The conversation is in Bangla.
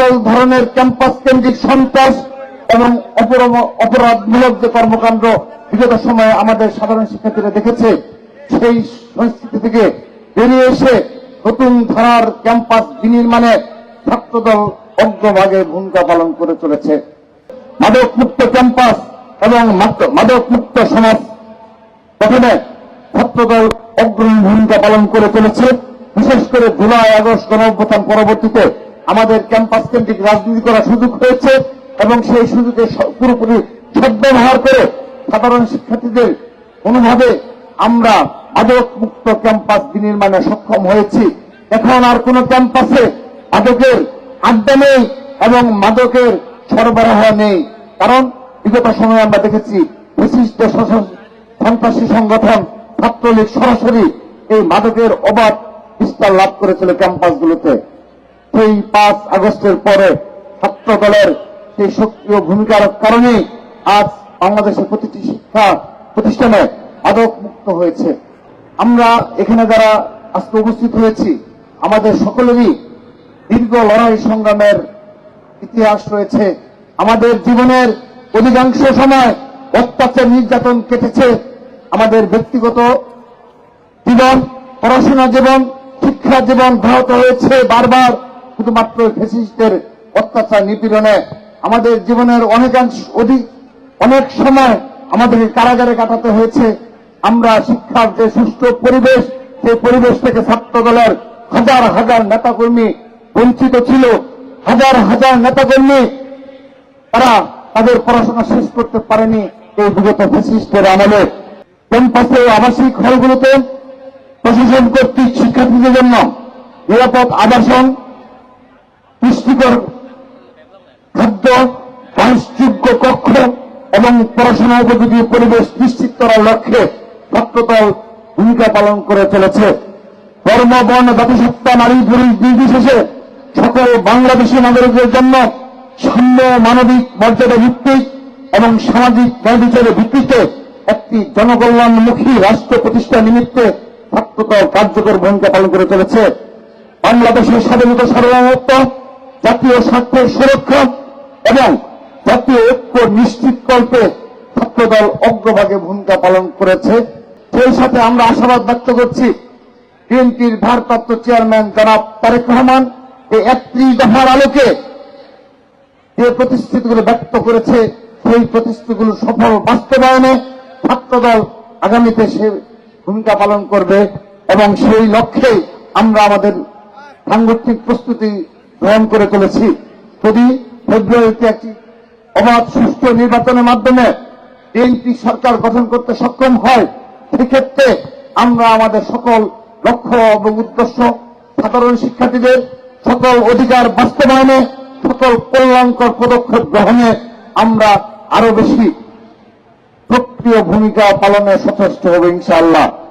সকল ধরনের ক্যাম্পাস কেন্দ্রিক সন্ত্রাস এবং অপরাধমূলক যে কর্মকাণ্ড বিগত সময়ে আমাদের সাধারণ শিক্ষার্থীরা দেখেছে, সেই সংস্কৃতি থেকে বেরিয়ে এসে নতুন ধারার ক্যাম্পাস বিনির্মাণে ছাত্রদল অগ্রভাগে ভূমিকা পালন করে চলেছে। মাদক মুক্ত ক্যাম্পাস এবং মাদক মুক্ত সমাজ গঠনে ছাত্রদল অগ্রণী ভূমিকা পালন করে চলেছে। বিশেষ করে জুলাই আগস্ট গণঅভ্যুত্থান পরবর্তীতে আমাদের ক্যাম্পাস কেন্দ্রিক রাজনীতি করার সুযোগ হয়েছে এবং সেই সুযোগে পুরোপুরি সদ্ব্যবহার করে সাধারণ শিক্ষার্থীদের কোনোভাবে আমরা মাদক মুক্ত ক্যাম্পাস বিনির্মাণে সক্ষম হয়েছি। এখন আর কোন ক্যাম্পাসে মাদকের আড্ডা নেই এবং মাদকের সরবরাহ নেই। কারণ বিগত সময়ে আমরা দেখেছি বিশিষ্ট সন্ত্রাসী সংগঠন, ছাত্রলীগ সরাসরি এই মাদকের অবাধ বিস্তার লাভ করেছিল ক্যাম্পাসগুলোতে সেই পাঁচ আগস্টের পরে ছাত্র দলের সেই সক্রিয় ভূমিকার কারণে আজ বাংলাদেশের প্রতিটি শিক্ষা প্রতিষ্ঠানে মাদক মুক্ত হয়েছে। আমরা এখানে যারা আজকে উপস্থিত হয়েছি, আমাদের সকলেরই দীর্ঘ লড়াই সংগ্রামের ইতিহাস রয়েছে। আমাদের জীবনের অধিকাংশ সময় অত্যাচার, নির্যাতন কেটেছে আমাদের ব্যক্তিগত জীবন পড়াশোনা জীবন শিক্ষা জীবন ব্যাহত হয়েছে বারবার। শুধুমাত্র ফেসিস্টের অত্যাচার নিপীড়নে আমাদের জীবনের অনেকাংশ অধিক অনেক সময় আমাদেরকে কারাগারে কাটাতে হয়েছে। আমরা শিক্ষার যে সুষ্ঠু পরিবেশ, সেই পরিবেশ থেকে ছাত্র দলের হাজার হাজার নেতাকর্মী বঞ্চিত ছিল। হাজার হাজার নেতাকর্মী, তারা তাদের পড়াশোনা শেষ করতে পারেনি এই বিগত ফেসিস্টের আমলে। ক্যাম্পাসে আবাসিক হলগুলোতে প্রশাসন কর্তৃক শিক্ষার্থীদের জন্য নিরাপদ আবাসন পুষ্টিকর খাদ্য বাসযোগ্য কক্ষ এবং পড়াশোনা উপযোগী পরিবেশ নিশ্চিত করার লক্ষ্যে ছাত্রদল ভূমিকা পালন করে চলেছে। ধর্ম বর্ণ জাতিসত্তা, নারী, পুরুষ, নির্বিশেষে সকল বাংলাদেশী নাগরিকদের জন্য সাম্য মানবিক মর্যাদা ভিত্তিক এবং সামাজিক ন্যায় ভিত্তিতে একটি জনকল্যাণমুখী রাষ্ট্র প্রতিষ্ঠা নিমিত্তে ছাত্রদল কার্যকর ভূমিকা পালন করে চলেছে। বাংলাদেশের স্বাধীনতা সার্বভৌমত্ব জাতীয় স্বার্থের সুরক্ষা এবং জাতীয় ঐক্য নিশ্চিতকল্পে ছাত্রদল অগ্রভাগে ভূমিকা পালন করেছে। সেই সাথে আমরা আশাবাদ ব্যক্ত করছি বিএনপির ভারপ্রাপ্ত চেয়ারম্যান জনাব তারেক রহমান এই একত্রিশ দফার আলোকে যে প্রতিশ্রুতিগুলো ব্যক্ত করেছে, সেই প্রতিশ্রুতিগুলো সফল বাস্তবায়নে ছাত্রদল আগামীতে সে ভূমিকা পালন করবে এবং সেই লক্ষ্যে আমরা আমাদের সাংগঠনিক প্রস্তুতি গ্রহণ করে চলেছি। যদি ফেব্রুয়ারিতে একটি অবাধ সুষ্ঠু নির্বাচনের মাধ্যমে বিএনপি সরকার গঠন করতে সক্ষম হয়, সেক্ষেত্রে আমরা আমাদের সকল লক্ষ্য এবং উদ্দেশ্য সাধারণ শিক্ষার্থীদের সকল অধিকার বাস্তবায়নে, সকল কল্যাণকর পদক্ষেপ গ্রহণে আমরা আরও বেশি সক্রিয় ভূমিকা পালনে সচেষ্ট হবে ইনশাআল্লাহ।